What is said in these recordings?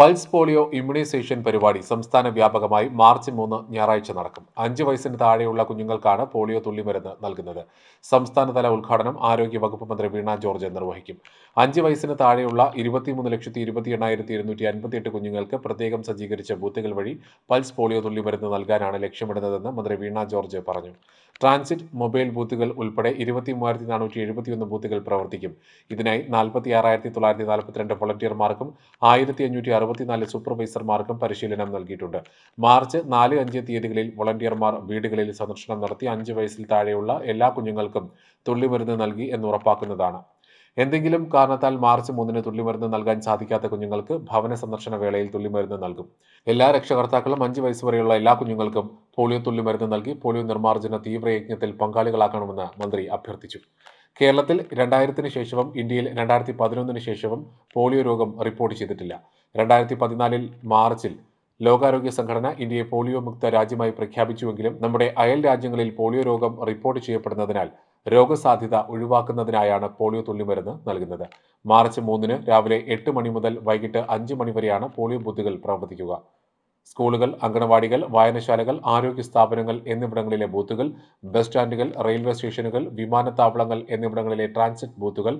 Pulse polio immunisation പരിപാടി സംസ്ഥാന വ്യാപകമായി മാർച്ച് മൂന്ന് ഞായറാഴ്ച നടക്കും. അഞ്ച് വയസ്സിന് താഴെയുള്ള കുഞ്ഞുങ്ങൾക്കാണ് പോളിയോ തുള്ളിമരുന്ന് നൽകുന്നത്. സംസ്ഥാനതല ഉദ്ഘാടനം ആരോഗ്യ വകുപ്പ് മന്ത്രി വീണ ജോർജ് നിർവഹിക്കും. അഞ്ച് വയസ്സിന് താഴെയുള്ള ഇരുപത്തിമൂന്ന് ലക്ഷത്തി ഇരുപത്തി എണ്ണായിരത്തി ഇരുന്നൂറ്റി അൻപത്തിയെട്ട് കുഞ്ഞുങ്ങൾക്ക് പ്രത്യേകം സജ്ജീകരിച്ച ബൂത്തുകൾ വഴി പൾസ് പോളിയോ തുള്ളിമരുന്ന് നൽകാനാണ് ലക്ഷ്യമിടുന്നതെന്ന് മന്ത്രി വീണ ജോർജ് പറഞ്ഞു. ട്രാൻസിറ്റ് മൊബൈൽ ബൂത്തുകൾ ഉൾപ്പെടെ ഇരുപത്തി മൂവായിരത്തി നാനൂറ്റി എഴുപത്തിയൊന്ന് ബൂത്തുകൾ പ്രവർത്തിക്കും. ഇതിനായി നാൽപ്പത്തി ആറായിരത്തി തൊള്ളായിരത്തി നാൽപ്പത്തിരണ്ട് വോളണ്ടിയർമാർക്കും ആയിരത്തി അഞ്ഞൂറ്റി അറുപത്തിനാല് സൂപ്പർവൈസർമാർക്കും പരിശീലനം നൽകിയിട്ടുണ്ട്. മാർച്ച് നാല് അഞ്ച് തീയതികളിൽ വോളണ്ടിയർമാർ വീടുകളിൽ സന്ദർശനം നടത്തി അഞ്ച് വയസ്സിൽ താഴെയുള്ള എല്ലാ കുഞ്ഞുങ്ങൾക്കും തുള്ളിമരുന്ന് നൽകി എന്ന് ഉറപ്പാക്കുന്നതാണ്. എന്തെങ്കിലും കാരണത്താൽ മാർച്ച് മൂന്നിന് തുള്ളിമരുന്ന് നൽകാൻ സാധിക്കാത്ത കുഞ്ഞുങ്ങൾക്ക് ഭവന സന്ദർശന വേളയിൽ തുള്ളിമരുന്ന് നൽകും. എല്ലാ രക്ഷകർത്താക്കളും അഞ്ച് വയസ്സ് വരെയുള്ള എല്ലാ കുഞ്ഞുങ്ങൾക്കും പോളിയോ തുള്ളിമരുന്ന് നൽകി പോളിയോ നിർമ്മാർജന തീവ്രയജ്ഞത്തിൽ പങ്കാളികളാക്കണമെന്ന് മന്ത്രി അഭ്യർത്ഥിച്ചു. കേരളത്തിൽ രണ്ടായിരത്തിന് ശേഷവും ഇന്ത്യയിൽ രണ്ടായിരത്തി പതിനൊന്നിന് ശേഷവും പോളിയോ രോഗം റിപ്പോർട്ട് ചെയ്തിട്ടില്ല. രണ്ടായിരത്തി പതിനാലിൽ മാർച്ചിൽ ലോകാരോഗ്യ സംഘടന ഇന്ത്യയെ പോളിയോ മുക്ത രാജ്യമായി പ്രഖ്യാപിച്ചുവെങ്കിലും നമ്മുടെ അയൽ രാജ്യങ്ങളിൽ പോളിയോ രോഗം റിപ്പോർട്ട് ചെയ്യപ്പെടുന്നതിനാൽ രോഗസാധ്യത ഒഴിവാക്കുന്നതിനായാണ് പോളിയോ തുള്ളിമരുന്ന് നൽകുന്നത്. മാർച്ച് മൂന്നിന് രാവിലെ എട്ട് മണി മുതൽ വൈകിട്ട് അഞ്ച് മണി വരെയാണ് പോളിയോ ബൂത്തുകൾ പ്രവർത്തിക്കുക. സ്കൂളുകൾ അങ്കണവാടികൾ വായനശാലകൾ ആരോഗ്യ സ്ഥാപനങ്ങൾ എന്നിവിടങ്ങളിലെ ബൂത്തുകൾ ബസ് സ്റ്റാൻഡുകൾ റെയിൽവേ സ്റ്റേഷനുകൾ വിമാനത്താവളങ്ങൾ എന്നിവിടങ്ങളിലെ ട്രാൻസിറ്റ് ബൂത്തുകൾ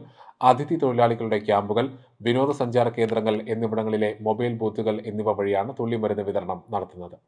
അതിഥി തൊഴിലാളികളുടെ ക്യാമ്പുകൾ വിനോദസഞ്ചാര കേന്ദ്രങ്ങൾ എന്നിവിടങ്ങളിലെ മൊബൈൽ ബൂത്തുകൾ എന്നിവ വഴിയാണ് തുള്ളിമരുന്ന് വിതരണം നടത്തുന്നത്.